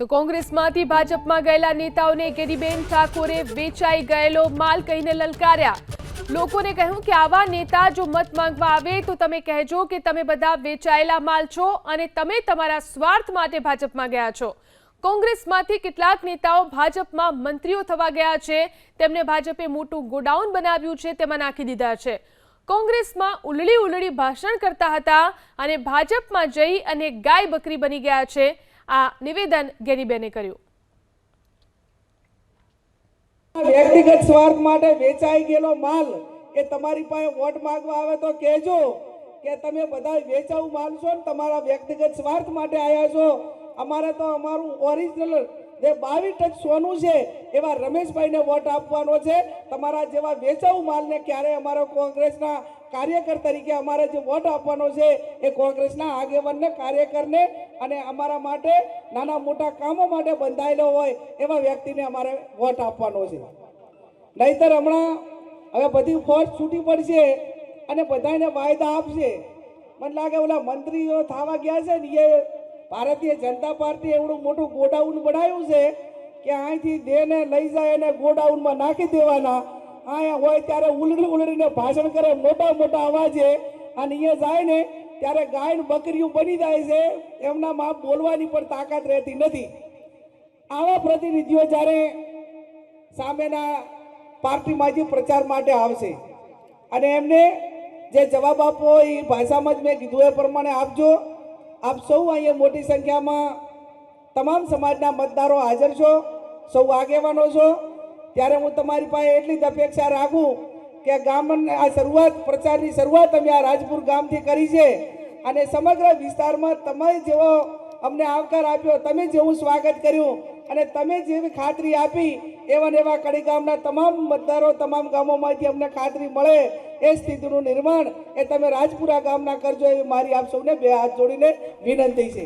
તો કોંગ્રેસમાંથી ભાજપમાં ગયેલા નેતાઓને ગેરીબેન ઠાકોરે વેચાઈ ગયેલો માલ કહીને લલકાર્યા. લોકોને કહ્યું કે આવા નેતા જો મત માંગવા આવે તો તમે કહેજો કે તમે બધા વેચાયેલા માલ છો અને તમે તમારા સ્વાર્થ માટે ભાજપમાં ગયા છો. કોંગ્રેસમાંથી કેટલાક નેતાઓ ભાજપમાં મંત્રીઓ થવા ગયા છે. તેમને ભાજપે મોટું ગોડાઉન બનાવ્યું છે. તેમાં નાખી દીધા છે. કોંગ્રેસમાં ઉલળી ઉલળી ભાષણ કરતા હતા અને ભાજપમાં જઈ અને ગાય બકરી બની ગયા છે. આ નિવેદન ગેરીબેને કર્યું. વ્યક્તિગત સ્વાર્થ માટે વેચાઈ ગયેલો માલ એ તમારી પાસે વોટ માંગવા આવે તો કહેજો કે તમે બધા વેચાવું માલ છો ને તમારા વ્યક્તિગત સ્વાર્થ માટે આવ્યા છો. અમારે તો અમારું ઓરિજિનલ જે બાવીસ ટક સોનું છે, એવા રમેશભાઈને વોટ આપવાનો છે. તમારા જેવા વેચાવું માલને ક્યારે અમારો કોંગ્રેસના કાર્યકર તરીકે અમારે જે વોટ આપવાનો છે, એ કોંગ્રેસના આગેવાનને, કાર્યકરને અને અમારા માટે નાના મોટા કામો માટે બંધાયેલો હોય, એવા વ્યક્તિને અમારે વોટ આપવાનો છે. નહીતર હમણાં હવે બધી ફોર્સ છૂટી પડશે અને બધાને વાયદા આપશે. મને લાગે ઓલા મંત્રીઓ થવા ગયા છે ને, એ ભારતીય જનતા પાર્ટી એવડું મોટું ગોડાઉન બનાવ્યું છે કે અહીંથી દેને લઈ જાય અને ગોડાઉનમાં નાખી દેવાના. અહીંયા હોય ત્યારે ઉલડી ઉલડીને ભાષણ કરે, મોટા મોટા અવાજે. અને અહીંયા જાય ને ત્યારે ગાયન બકરીયું બની જાય છે. એમનામાં બોલવાની પણ તાકાત રહેતી નથી. આવા પ્રતિનિધિઓ જ્યારે સામેના પાર્ટીમાંથી પ્રચાર માટે આવશે. અને એમને જે જવાબ આપવો એ ભાષામાં જ મેં કીધું. એ પ્રમાણે આપજો. આપ સૌ અહીંયા મોટી સંખ્યામાં તમામ સમાજના મતદારો હાજર છો. સૌ આગેવાનો છો. ત્યારે હું તમારી પાસે એટલી જ અપેક્ષા રાખું કે ગામ આ શરૂઆત, પ્રચારની શરૂઆત અમે આ રાજપુર ગામથી કરી છે. અને સમગ્ર વિસ્તારમાં તમે જેવો અમને આવકાર આપ્યો, તમે જેવું સ્વાગત કર્યું. અને તમે જેવી ખાતરી આપી એવા ને એવા કડી ગામના તમામ મતદારો, તમામ ગામોમાંથી અમને ખાતરી મળે એ સ્થિતિનું નિર્માણ એ તમે રાજપુરા ગામના કરજો એવી મારી આપ સૌને બે હાથ જોડીને વિનંતી છે.